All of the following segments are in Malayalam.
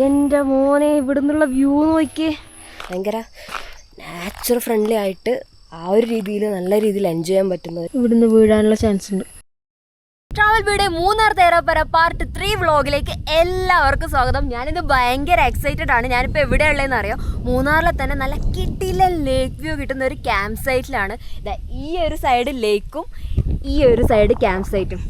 എന്റെ മോനെ ഇവിടുന്നുള്ള വ്യൂ നോക്കിയേ. ഭയങ്കര നാച്ചുറൽ ഫ്രണ്ട്ലി ആയിട്ട് ആ ഒരു രീതിയിൽ നല്ല രീതിയിൽ എൻജോയ് ചെയ്യാൻ പറ്റുന്നത്. ഇവിടുന്ന് വീഴാനുള്ള ചാൻസ് ഉണ്ട്. ട്രാവൽ ബീയുടെ മൂന്നാർ തേരാപ്പര പാർട്ട് ത്രീ വ്ളോഗിലേക്ക് എല്ലാവർക്കും സ്വാഗതം. ഞാനിത് ഭയങ്കര എക്സൈറ്റഡ് ആണ്. ഞാനിപ്പോൾ എവിടെയുള്ളതെന്ന് അറിയാം? മൂന്നാറിലെ തന്നെ നല്ല കിട്ടിയില്ല ലേക്ക് വ്യൂ കിട്ടുന്ന ഒരു ക്യാമ്പ് സൈറ്റിലാണ് ഇതാ ഈ ഒരു സൈഡ് ലേക്കും ഈ ഒരു സൈഡ് ക്യാമ്പ് സൈറ്റും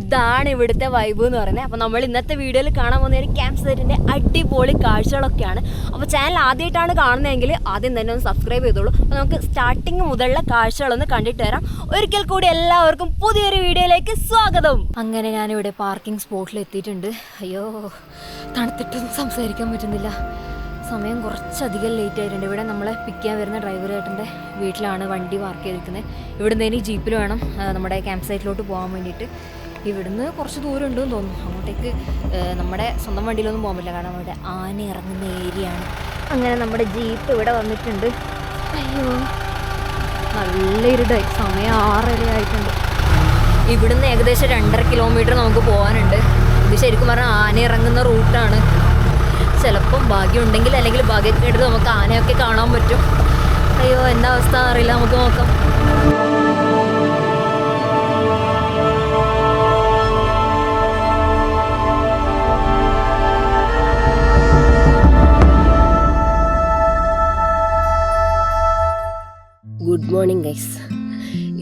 ഇതാണ് ഇവിടുത്തെ വൈബ് എന്ന് പറയുന്നത് അപ്പോൾ നമ്മൾ ഇന്നത്തെ വീഡിയോയിൽ കാണാൻ പോകുന്ന ഒരു ക്യാമ്പ് സൈറ്റിന്റെ അടിപൊളി കാഴ്ചകളൊക്കെയാണ്. അപ്പോൾ ചാനൽ ആദ്യമായിട്ടാണ് കാണുന്നതെങ്കിൽ ആദ്യം തന്നെ ഒന്ന് സബ്സ്ക്രൈബ് ചെയ്തോളൂ. അപ്പോൾ നമുക്ക് സ്റ്റാർട്ടിങ് മുതലുള്ള കാഴ്ചകളൊന്ന് കണ്ടിട്ട് വരാം. ഒരിക്കൽ കൂടി എല്ലാവർക്കും പുതിയൊരു വീഡിയോയിലേക്ക് സ്വാഗതം. അങ്ങനെ ഞാനിവിടെ പാർക്കിംഗ് സ്പോട്ടിൽ എത്തിയിട്ടുണ്ട്. അയ്യോ തണുത്തിട്ടൊന്നും സംസാരിക്കാൻ പറ്റുന്നില്ല. സമയം കുറച്ചധികം ലേറ്റ് ആയിട്ടുണ്ട്. ഇവിടെ നമ്മളെ പിക്ക് ചെയ്യാൻ വരുന്ന ഡ്രൈവർ ചേട്ടന്റെ വീട്ടിലാണ് വണ്ടി പാർക്ക് ചെയ്തിരിക്കുന്നത്. ഇവിടുന്ന് ഇനി ജീപ്പിൽ വേണം നമ്മുടെ ക്യാമ്പ് സൈറ്റിലോട്ട് പോകാൻ വേണ്ടിയിട്ട്. ഇവിടുന്ന് കുറച്ച് ദൂരം ഉണ്ടെന്ന് തോന്നുന്നു. അങ്ങോട്ടേക്ക് നമ്മുടെ സ്വന്തം വണ്ടിയിലൊന്നും പോകാൻ പറ്റില്ല. കാരണം ഇവിടെ ആന ഇറങ്ങുന്ന ഏരിയ ആണ്. അങ്ങനെ നമ്മുടെ ജീപ്പ് ഇവിടെ വന്നിട്ടുണ്ട്. അയ്യോ നല്ല ഇരുടായി സമയം ആറര ആയിട്ടുണ്ട്. ഇവിടുന്ന് ഏകദേശം രണ്ടര കിലോമീറ്റർ നമുക്ക് പോകാനുണ്ട് ഇത് ശരിക്കും പറഞ്ഞാൽ ആന ഇറങ്ങുന്ന റൂട്ടാണ് ചിലപ്പം ഭാഗ്യമുണ്ടെങ്കിൽ അല്ലെങ്കിൽ ഭാഗ്യക്കേട് നമുക്ക് ആനയൊക്കെ കാണാൻ പറ്റും. അയ്യോ എന്താ അവസ്ഥ? അറിയില്ല നമുക്ക് നോക്കാം. ഗുഡ് മോർണിംഗ് ഗൈസ്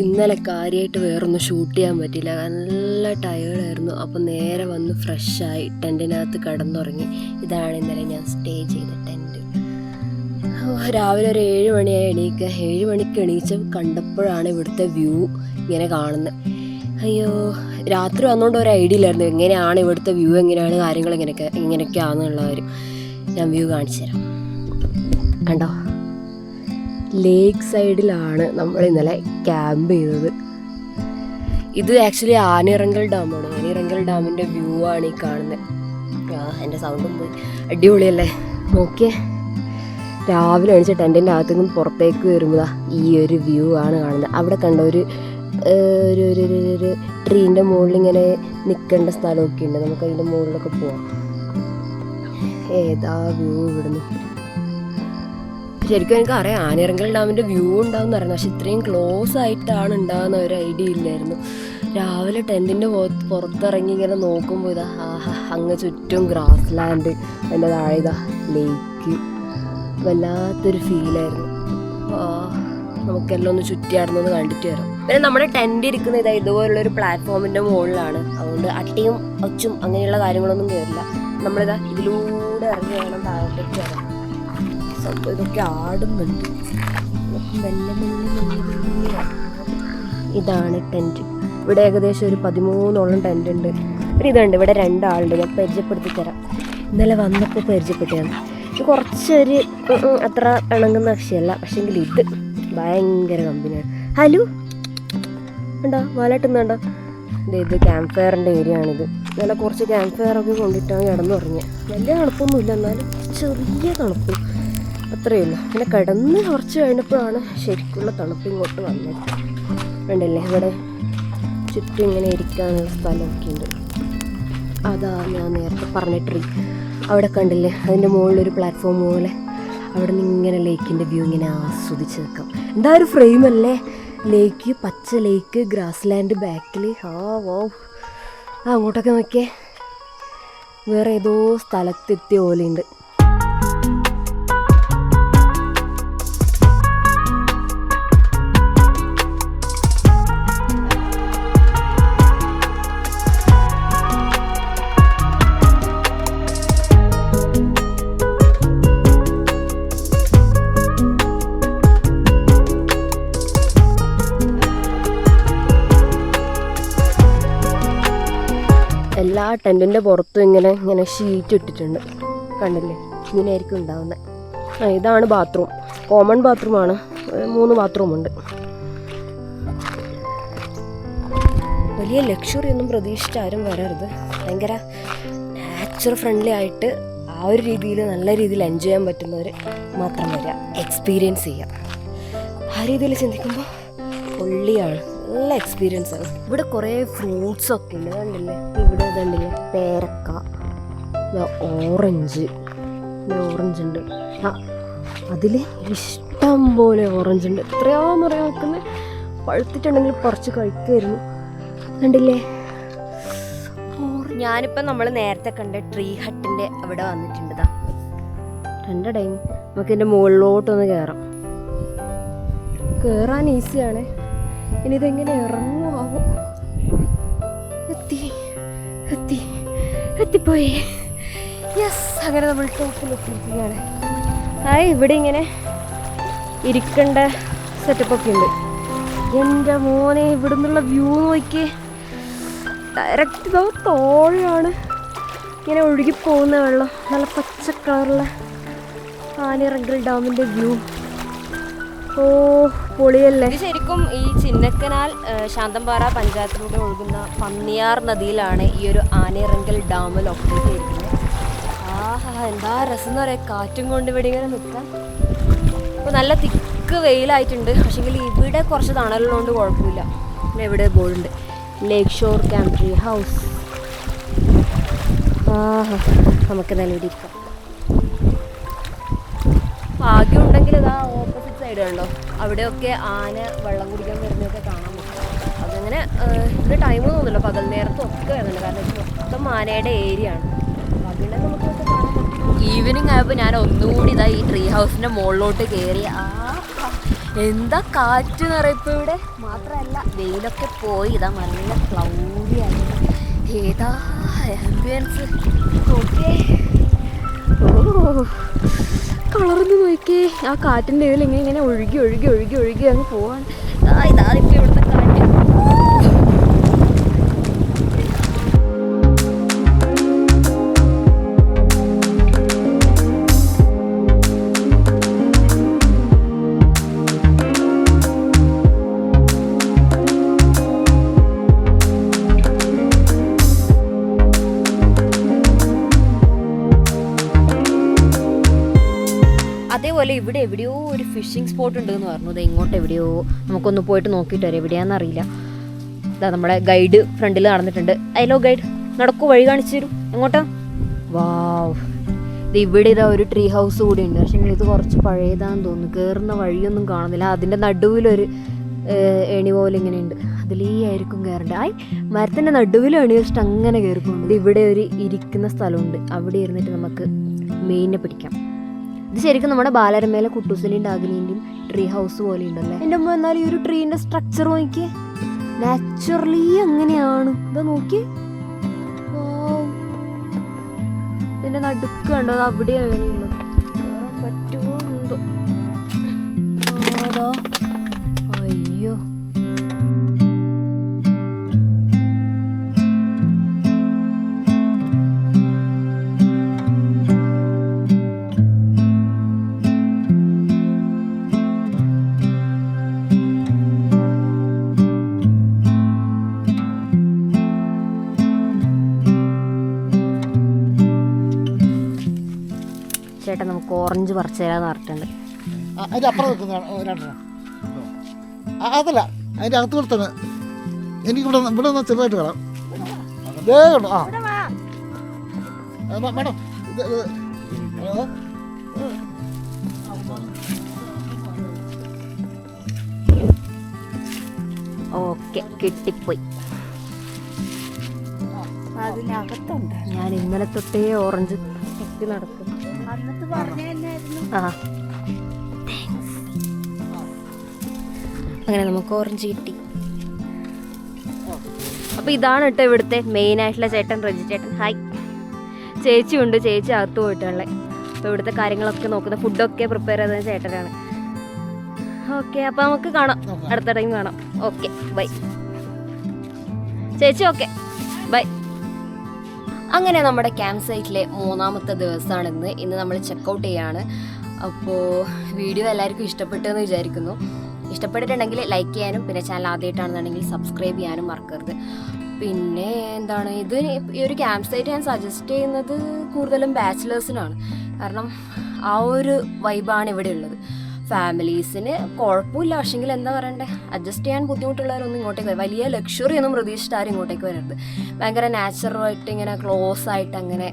ഇന്നലെ കാര്യമായിട്ട് വേറൊന്നും ഷൂട്ട് ചെയ്യാൻ പറ്റിയില്ല. നല്ല ടയേർഡായിരുന്നു അപ്പോൾ നേരെ വന്ന് ഫ്രഷായി ടെന്റിനകത്ത് കിടന്നുറങ്ങി. ഇതാണ് ഇന്നലെ ഞാൻ സ്റ്റേ ചെയ്ത ടെന്റ് രാവിലെ ഒരു ഏഴ് മണിയായി എണീക്കുക ഏഴ് മണിക്ക് എണീച്ച് കണ്ടപ്പോഴാണ് ഇവിടുത്തെ വ്യൂ ഇങ്ങനെ കാണുന്നത് അയ്യോ രാത്രി വന്നുകൊണ്ട് ഒരു ഐഡിയ ഇല്ലായിരുന്നു. എങ്ങനെയാണ് ഇവിടുത്തെ വ്യൂ എങ്ങനെയാണ് കാര്യങ്ങൾ എങ്ങനെയൊക്കെ ഇങ്ങനെയൊക്കെയാണെന്നുള്ള ഞാൻ വ്യൂ കാണിച്ചു തരാം. കണ്ടോ? ലേക്ക് സൈഡിലാണ് നമ്മൾ ഇന്നലെ ക്യാമ്പ് ചെയ്തത്. ഇത് ആക്ച്വലി ആനിറങ്കൽ ഡാമാണ് ആനിറങ്കൽ ഡാമിന്റെ വ്യൂ ആണ് ഈ കാണുന്നത് എന്റെ സൗണ്ടും പോയി. അടിപൊളിയല്ലേ? നോക്കിയേ. രാവിലെ എണീച്ച ടെന്റിന്റെ അകത്തു നിന്നും പുറത്തേക്ക് വരുമ്പോൾ ഈ ഒരു വ്യൂ ആണ് കാണുന്നത് അവിടെ കണ്ട ഒരു ഒരു ഒരു ഒരു ട്രീന്റെ മുകളിൽ ഇങ്ങനെ നിൽക്കേണ്ട സ്ഥലമൊക്കെ ഉണ്ട്. നമുക്ക് അതിന്റെ മുകളിലൊക്കെ പോവാം. ഏതാ വ്യൂ ഇവിടുന്ന്? ശരിക്കും എനിക്ക് അറിയാം. ആനിറങ്കൽ ഡാമിന്റെ വ്യൂ ഉണ്ടാവും അറിയാം. പക്ഷെ ഇത്രയും ക്ലോസ് ആയിട്ടാണ് ഉണ്ടാകുന്ന ഒരു ഐഡിയ ഇല്ലായിരുന്നു. രാവിലെ ടെന്റിന്റെ പുറത്തിറങ്ങി ഇങ്ങനെ നോക്കുമ്പോൾ ഇതാ ആഹാ അങ്ങ് ചുറ്റും ഗ്രാസ് ലാൻഡ് അതിന്റെ താഴെ ഇതാ ലേക്ക് വല്ലാത്തൊരു ഫീലായിരുന്നു നമുക്കെല്ലാം ഒന്ന് ചുറ്റിയാടുന്നൊന്ന് കണ്ടിട്ട് വരാം. പിന്നെ നമ്മുടെ ടെന്റ് ഇരിക്കുന്ന ഇതാ ഇതുപോലുള്ള ഒരു പ്ലാറ്റ്ഫോമിന്റെ മുകളിലാണ്. അതുകൊണ്ട് അട്ടിയും ഒച്ചും അങ്ങനെയുള്ള കാര്യങ്ങളൊന്നും കയറില്ല നമ്മളിതാ ഇതിലൂടെ ഇറങ്ങി വേണം താഴോട്ടേക്ക് വരാൻ. സംഭവം ഇതൊക്കെ ആടുന്നുണ്ട്. ഇതാണ് ടെന്റ് ഇവിടെ ഏകദേശം ഒരു പതിമൂന്നോളം ടെന്റ് ഉണ്ട്. ഒരു ഇതുണ്ട് ഇവിടെ രണ്ടാളുണ്ട്. ഞാൻ പരിചയപ്പെടുത്തി തരാം. ഇന്നലെ വന്നപ്പോൾ പരിചയപ്പെട്ടതാണ്. ഇത് കുറച്ചൊരു അത്ര ഇണങ്ങുന്ന കക്ഷിയല്ല പക്ഷെങ്കിൽ ഇത് ഭയങ്കര കമ്പനിയാണ് ഹലോ? ഉണ്ടോ? വാലാട്ടുന്നുണ്ടോ ഇത് ക്യാമ്പ് ഫയറിന്റെ ഏരിയ ആണിത്. ഇന്നലെ കുറച്ച് ക്യാമ്പ് ഫയറൊക്കെ കൊണ്ടിട്ടാണ് കൊണ്ടിട്ടാണ് കിടന്നുറങ്ങിയത് വലിയ തണുപ്പൊന്നുമില്ല. എന്നാലും ചെറിയ തണുപ്പ്. അത്രയേ ഉള്ളൂ പിന്നെ കിടന്ന് കുറച്ച് കഴിഞ്ഞപ്പോഴാണ് ശരിക്കുള്ള തണുപ്പ് ഇങ്ങോട്ട് വന്നത്. വേണ്ടല്ലേ ഇവിടെ ചുറ്റും ഇങ്ങനെ ഇരിക്കാനുള്ള സ്ഥലമൊക്കെ ഉണ്ട്. അതാ ഞാൻ നേരത്തെ പറഞ്ഞ ട്രീ അവിടെ കണ്ടില്ലേ? അതിന്റെ മുകളിലൊരു പ്ലാറ്റ്ഫോം പോലെ അവിടെ നിന്ന് ഇങ്ങനെ ലേക്കിന്റെ വ്യൂ ഇങ്ങനെ ആസ്വദിച്ച് നിൽക്കാം. എന്താ ഒരു ഫ്രെയിം അല്ലേ? ലേക്ക് പച്ച ലേക്ക് ഗ്രാസ് ലാൻഡ് ബാക്കിൽ ആ വോ ആ അങ്ങോട്ടൊക്കെ നോക്കിയേ. വേറെ ഏതോ സ്ഥലത്തെത്തിയ പോലെയുണ്ട്. എല്ലാ ടെന്റിന്റെ പുറത്തും ഇങ്ങനെ ഇങ്ങനെ ഷീറ്റ് ഇട്ടിട്ടുണ്ട്. കണ്ടില്ലേ? ഇങ്ങനെയായിരിക്കും ഉണ്ടാവുന്നത് ആ ഇതാണ് ബാത്റൂം കോമൺ ബാത്റൂമാണ് മൂന്ന് ബാത്റൂം ഉണ്ട്. വലിയ ലക്ഷറി ഒന്നും പ്രതീക്ഷിച്ച് ആരും വരരുത്. ഭയങ്കര നാച്ചുറൽ ഫ്രണ്ട്ലി ആയിട്ട് ആ ഒരു രീതിയിൽ നല്ല രീതിയിൽ എൻജോയ് ചെയ്യാൻ പറ്റുന്നവർ മാത്രം വരിക. എക്സ്പീരിയൻസ് ചെയ്യുക. ആ രീതിയിൽ ചിന്തിക്കുമ്പോൾ പൊള്ളിയാണ്. നല്ല എക്സ്പീരിയൻസ് ആണ്. ഇവിടെ കുറേ ഫ്രൂട്ട്സ് ഒക്കെ ഉണ്ട് കണ്ടില്ലേ? ഇവിടെ ഇതുണ്ടല്ലേ? പേരക്ക ഓറഞ്ച് ഓറഞ്ച് ഉണ്ട്. ആ അതിൽ ഇഷ്ടം പോലെ ഓറഞ്ച് ഉണ്ട്. എത്രയോ പറയാൻ വെക്കുന്നത് പഴുത്തിട്ടുണ്ടെങ്കിൽ പറിച്ച് കഴിക്കായിരുന്നു. കണ്ടില്ലേ? ഞാനിപ്പോൾ നമ്മൾ നേരത്തെ കണ്ട ട്രീ ഹട്ടിന്റെ അവിടെ വന്നിട്ടുണ്ട് ദാ. രണ്ട് ടൈം നമുക്ക് ഇതിന്റെ മുകളിലോട്ടൊന്ന് കയറാം കയറാൻ ഈസിയാണ് ഇനി ഇതെങ്ങനെ ഇറങ്ങുമാവും? എത്തി എത്തി എത്തിപ്പോയി. യെസ് അങ്ങനെ നമ്മൾ ടോപ്പിലെത്തിയിരിക്കുകയാണ് ആ ഇവിടെ ഇങ്ങനെ ഇരിക്കേണ്ട സെറ്റപ്പൊക്കെ ഉണ്ട്. എന്റെ മോനെ ഇവിടെ നിന്നുള്ള വ്യൂ നോക്കി ഡയറക്റ്റ് തോഴയാണ്. ഇങ്ങനെ ഒഴുകി പോകുന്ന വെള്ളം. നല്ല പച്ച കളറുള്ള ആനിറങ്കൽ ഡാമിന്റെ വ്യൂ ഓ പൊളിയല്ലേ. ശരിക്കും ഈ ചിന്നക്കനാൽ ശാന്തംപാറ പഞ്ചായത്തിലൂടെ ഒഴുകുന്ന പന്നിയാർ നദിയിലാണ് ഈ ഒരു ആനയിറങ്കൽ ഡാം ലൊക്കേറ്റ് ചെയ്തിരിക്കുന്നത്. ആഹാ എന്താ രസം എന്ന് പറയാം. കാറ്റും കൊണ്ട് ഇവിടെ ഇങ്ങനെ നിൽക്കാം. അപ്പോൾ നല്ല തിക്ക് വെയിലായിട്ടുണ്ട്. പക്ഷെങ്കിൽ ഇവിടെ കുറച്ച് തണലുള്ളതുകൊണ്ട് കുഴപ്പമില്ല. പിന്നെ ഇവിടെ ബോർഡുണ്ട്. ലേക്ക് ഷോർ ക്യാമ്പ്രി ഹൗസ് ആഹാ നമുക്ക് നല്ല ഇവിടെ ഇരിക്കാം. ഭാഗ്യം ഉണ്ടെങ്കിൽ ഇതാ ഓപ്പോസിറ്റ് സൈഡ് കണ്ടോ അവിടെയൊക്കെ ആന വെള്ളം കുടിക്കാൻ വരുന്നതൊക്കെ കാണാൻ പറ്റും. അതങ്ങനെ ഇവിടെ ടൈം തോന്നുന്നില്ല. പകൽ നേരത്തും ഒക്കെ വരുന്നുണ്ട്. കാരണം മൊത്തം ആനയുടെ ഏരിയ ആണ്. അതിനെ നമുക്ക് ഈവനിങ് ആയപ്പോൾ ഞാൻ ഒന്നുകൂടി ഇതാ ഈ ട്രീ ഹൗസിന്റെ മുകളിലോട്ട് കയറി ആ എന്താ കാറ്റ് നിറയപ്പോൾ ഇവിടെ? മാത്രമല്ല വെയിലൊക്കെ പോയി. ഇതാ നല്ല ക്ലൗഡി ആയിരുന്നു ഏതാ ആംബിയൻസ് ഓക്കെ ഓ കളർന്ന് നോക്കിയേ. ആ കാറ്റിന്റെ ഇതിൽ ഇങ്ങനെ ഇങ്ങനെ ഒഴുകി ഒഴുകി ഒഴുകി ഒഴുകി അങ്ങ് പോവാൻ ഇതാ ഇപ്പം ഇവിടുത്തെ കാറ്റ്. അതേപോലെ ഇവിടെ എവിടെയോ ഒരു ഫിഷിംഗ് സ്പോട്ട് ഉണ്ടെന്ന് പറഞ്ഞു. ഇത് ഇങ്ങോട്ട് എവിടെയോ നമുക്കൊന്ന് പോയിട്ട് നോക്കിയിട്ട് വരാം. എവിടെയാണെന്ന് അറിയില്ല. ഇതാ നമ്മുടെ ഗൈഡ് ഫ്രണ്ടിൽ നടന്നിട്ടുണ്ട്. ഹലോ ഗൈഡ് നടക്കൂ വഴി കാണിച്ചു തരും. എങ്ങോട്ടാ? വാവ് ഇവിടെ ഇതാ ഒരു ട്രീ ഹൗസ് കൂടി ഉണ്ട്. പക്ഷെ ഇത് കുറച്ച് പഴയതാന്ന് തോന്നുന്നു. കയറുന്ന വഴിയൊന്നും കാണുന്നില്ല. അതിന്റെ നടുവിലൊരു എണി പോലെ ഇങ്ങനെ ഉണ്ട്. അതിലേ ആയിരിക്കും കയറേണ്ടത് ആയി മരത്തിന്റെ നടുവിൽ എണി വെച്ചിട്ട് അങ്ങനെ കയറിപ്പോണ്ട് ഇവിടെ ഒരു ഇരിക്കുന്ന സ്ഥലമുണ്ട്. അവിടെ ഇരുന്നിട്ട് നമുക്ക് മെയിനെ പിടിക്കാം. ഇത് ശരിക്കും നമ്മുടെ ബാലരമേല കുട്ടൂസിന്റെയും ഡാഗിനീന്റെയും ട്രീ ഹൗസ് പോലെ ഉണ്ടല്ലേ എന്റെ അമ്മ എന്നാൽ ഈ ഒരു ട്രീന്റെ സ്ട്രക്ചർ നോക്കി നാച്ചുറലി അങ്ങനെയാണ്. ഇതാ നോക്കി. ഇതിന്റെ നടുക്ക് കണ്ടോ? അത് ഉള്ളത്. കേറാൻ പറ്റുമോ എന്തോ? അതാ. ഓറഞ്ച് പറിച്ചു തരാന്ന് പറഞ്ഞിട്ടുണ്ട് അപ്പുറം നിൽക്കുന്ന രണ്ടെണ്ണം. അതല്ല അകത്ത് കൊടുത്താണ്. എനിക്ക് ഇവിടെ ഇവിടെ നിന്ന് ചെറുതായിട്ട് കാണാം ആ. മേഡം ഇത് ഹലോ ഓക്കെ കിട്ടിപ്പോയി. ഞാൻ ഇന്നലെ തൊട്ടേ ഓറഞ്ച് നടക്കും. ആ. Thanks. അങ്ങനെ നമുക്ക് ഓറഞ്ച് കിട്ടി. അപ്പൊ ഇതാണ് കേട്ടോ ഇവിടുത്തെ മെയിൻ ആയിട്ടുള്ള ചേട്ടൻ റജി ചേട്ടൻ. ഹായ് ചേച്ചി ഉണ്ട് ചേച്ചി അകത്ത് പോയിട്ടുള്ളത് അപ്പോൾ ഇവിടുത്തെ കാര്യങ്ങളൊക്കെ നോക്കുന്ന ഫുഡൊക്കെ പ്രിപ്പയർ ചെയ്തത് ചേട്ടനാണ്. ഓക്കെ അപ്പോൾ നമുക്ക് കാണാം. അടുത്ത ടൈം കാണാം. ഓക്കെ ബൈ ചേച്ചി ഓക്കെ അങ്ങനെ നമ്മുടെ ക്യാമ്പ് സൈറ്റിലെ മൂന്നാമത്തെ ദിവസമാണ് ഇന്ന് ഇന്ന് നമ്മൾ ചെക്കൗട്ട് ചെയ്യാണ്. അപ്പോൾ വീഡിയോ എല്ലാവർക്കും ഇഷ്ടപ്പെട്ടെന്ന് വിചാരിക്കുന്നു. ഇഷ്ടപ്പെട്ടിട്ടുണ്ടെങ്കിൽ ലൈക്ക് ചെയ്യാനും പിന്നെ ചാനൽ ആദ്യമായിട്ടാണെന്നുണ്ടെങ്കിൽ സബ്സ്ക്രൈബ് ചെയ്യാനും മറക്കരുത്. പിന്നെ എന്താണ്? ഇത് ഈ ഒരു ക്യാമ്പ് സൈറ്റ് ഞാൻ സജസ്റ്റ് ചെയ്യുന്നത് കൂടുതലും ബാച്ചിലേഴ്സിനാണ് കാരണം ആ ഒരു വൈബാണ് ഇവിടെ ഉള്ളത്. ഫാമിലീസിന് കുഴപ്പമില്ല. പക്ഷെങ്കിൽ എന്താ പറയണ്ടേ? അഡ്ജസ്റ്റ് ചെയ്യാൻ ബുദ്ധിമുട്ടുള്ളവരൊന്നും ഇങ്ങോട്ടേക്ക് വരും വലിയ ലക്ഷറി ഒന്നും പ്രതീക്ഷിച്ചിട്ട് ഇങ്ങോട്ടേക്ക് വരരുത്. ഭയങ്കര നാച്ചുറലായിട്ട് ഇങ്ങനെ ക്ലോസ് ആയിട്ട് അങ്ങനെ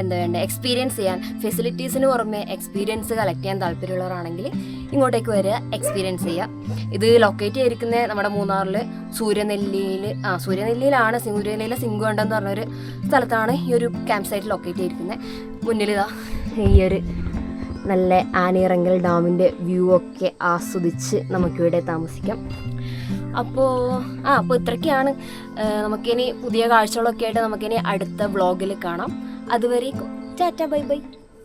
എന്താ വേണ്ടേ എക്സ്പീരിയൻസ് ചെയ്യാൻ ഫെസിലിറ്റീസിന് പുറമെ എക്സ്പീരിയൻസ് കളക്ട് ചെയ്യാൻ താല്പര്യമുള്ളവരാണെങ്കിൽ ഇങ്ങോട്ടേക്ക് വരിക എക്സ്പീരിയൻസ് ചെയ്യുക. ഇത് ലൊക്കേറ്റ് ചെയ്തിരിക്കുന്നത് നമ്മുടെ മൂന്നാറിൽ സൂര്യനെല്ലിയിൽ ആ സൂര്യനെല്ലിയിലാണ് സൂര്യനെല്ലിയിലെ സിംഗുണ്ടെന്ന് പറഞ്ഞൊരു സ്ഥലത്താണ് ഈ ഒരു ക്യാമ്പ് സൈറ്റ് ലൊക്കേറ്റ് ചെയ്തിരിക്കുന്നത്. മുന്നിലിതാ ഈ ഒരു നല്ല ആനയിറങ്കൽ ഡാമിന്റെ വ്യൂ ഒക്കെ ആസ്വദിച്ച് നമുക്കിവിടെ താമസിക്കാം. അപ്പോൾ ആ അപ്പോൾ ഇത്രയ്ക്കാണ്. നമുക്കിനി പുതിയ കാഴ്ചകളൊക്കെ ആയിട്ട് നമുക്കിനി അടുത്ത വ്ളോഗിൽ കാണാം. അതുവരെ ടാറ്റ ബൈ ബൈ.